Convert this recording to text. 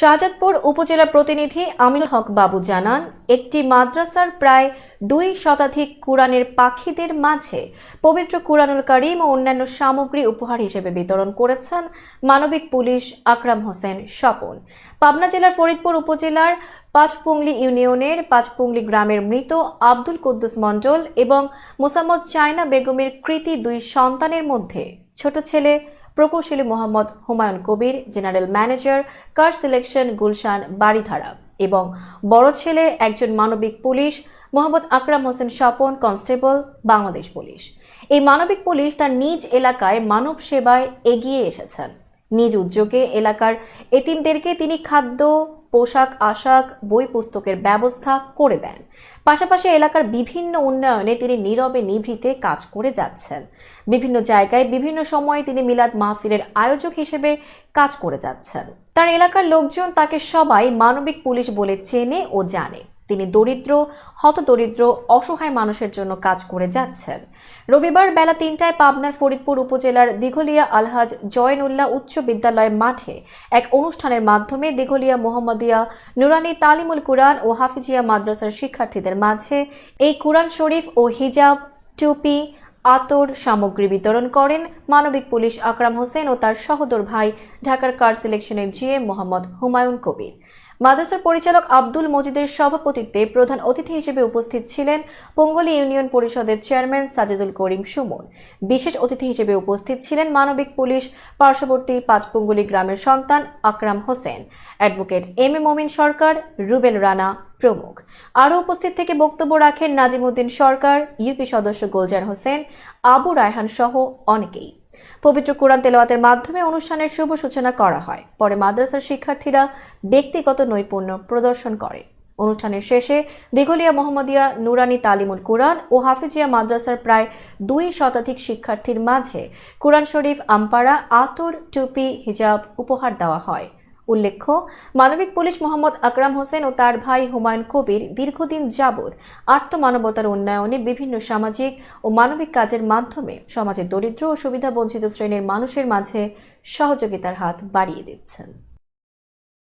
শাহজাদপুর উপজেলা প্রতিনিধি আমিনুল হক বাবু জানান, একটি মাদ্রাসার প্রায় দুই শতাধিক কুরআনের পাখিদের মাঝে পবিত্র কুরআনুল করিম ও অন্যান্য সামগ্রী উপহার হিসেবে বিতরণ করেছেন মানবিক পুলিশ আকরাম হোসেন স্বপন। পাবনা জেলার ফরিদপুর উপজেলার পাঁচপুংলি ইউনিয়নের পাঁচপুংলি গ্রামের মৃত আব্দুল কুদ্দুস মণ্ডল এবং মোসাম্মদ চায়না বেগমের কৃতি দুই সন্তানের মধ্যে ছোট ছেলে প্রকৌশলী Mohammad Humayun Kabir, general manager car selection Gulshan Baridhara এবং বড় ছেলে একজন মানবিক police Mohammad Akram Hossain Swapan, constable, Bangladesh police. এই মানবিক পুলিশ তার নিজ এলাকায় মানব সেবায় এগিয়ে এসেছেন। নিজ উদ্যোগে এলাকার এতিমদেরকে তিনি খাদ্য পোশাক, আশাক, বই পুস্তকের ব্যবস্থা করে দেন। পাশাপাশি এলাকার বিভিন্ন উন্নয়নে তিনি নীরবে নিভৃতে কাজ করে যাচ্ছেন। বিভিন্ন জায়গায় বিভিন্ন সময়ে তিনি মিলাদ মাহফিলের আয়োজক হিসেবে কাজ করে যাচ্ছেন। তার এলাকার লোকজন তাকে সবাই মানবিক পুলিশ বলে চেনে ও জানে। তিনি দরিদ্র, হতদরিদ্র, অসহায় মানুষের জন্য কাজ করে যাচ্ছেন। রবিবার বেলা তিনটায় পাবনার ফরিদপুর উপজেলার দিঘলিয়া আলহাজ জয়নুল্লাহ উচ্চ বিদ্যালয় মাঠে এক অনুষ্ঠানের মাধ্যমে দিঘলিয়া মোহাম্মদিয়া, নুরানি তালিমুল কুরআন ও হাফিজিয়া মাদ্রাসার শিক্ষার্থীদের মাঝে এই কুরআন শরীফ ও হিজাব, টুপি, আতর সামগ্রী বিতরণ করেন মানবিক পুলিশ আকরাম হোসেন ও তার সহোদর ভাই ঢাকার কার সিলেকশনের জিএম মোহাম্মদ হুমায়ুন কবির। মাদ্রাসার পরিচালক আব্দুল মজিদের সভাপতিত্বে প্রধান অতিথি হিসেবে উপস্থিত ছিলেন পঙ্গলী ইউনিয়ন পরিষদের চেয়ারম্যান সাজেদুল করিম সুমন। বিশেষ অতিথি হিসেবে উপস্থিত ছিলেন মানবিক পুলিশ পার্শ্ববর্তী পাঁচপঙ্গুলি গ্রামের সন্তান Akram Hossain. Advocate M A Momin Sarkar, Rubel Rana প্রমুখ। আরও উপস্থিত থেকে বক্তব্য রাখেন নাজিমুদ্দিন সরকার, ইউপি সদস্য গোলজার হোসেন, আবু রায়হান সহ অনেকেই। পবিত্র কোরআন তেলাওয়াতের মাধ্যমে অনুষ্ঠানের শুভ সূচনা করা হয়। পরে মাদ্রাসার শিক্ষার্থীরা ব্যক্তিগত নৈপুণ্য প্রদর্শন করে। অনুষ্ঠানের শেষে দিঘলিয়া মোহাম্মদিয়া নুরানি তালিমুল কোরআন ও হাফিজিয়া মাদ্রাসার প্রায় দুই শতাধিক শিক্ষার্থীর মাঝে কোরআন শরীফ, আমপাড়া, আতর, টুপি, হিজাব উপহার দেওয়া হয়। উল্লেখ্য, মানবিক পুলিশ মোহাম্মদ আকরাম হোসেন ও তার ভাই হুমায়ুন কবির দীর্ঘদিন যাবৎ আত্মমানবতার উন্নয়নে বিভিন্ন সামাজিক ও মানবিক কাজের মাধ্যমে সমাজের দরিদ্র ও সুবিধাবঞ্চিত শ্রেণির মানুষের মাঝে সহযোগিতার হাত বাড়িয়ে দিচ্ছেন।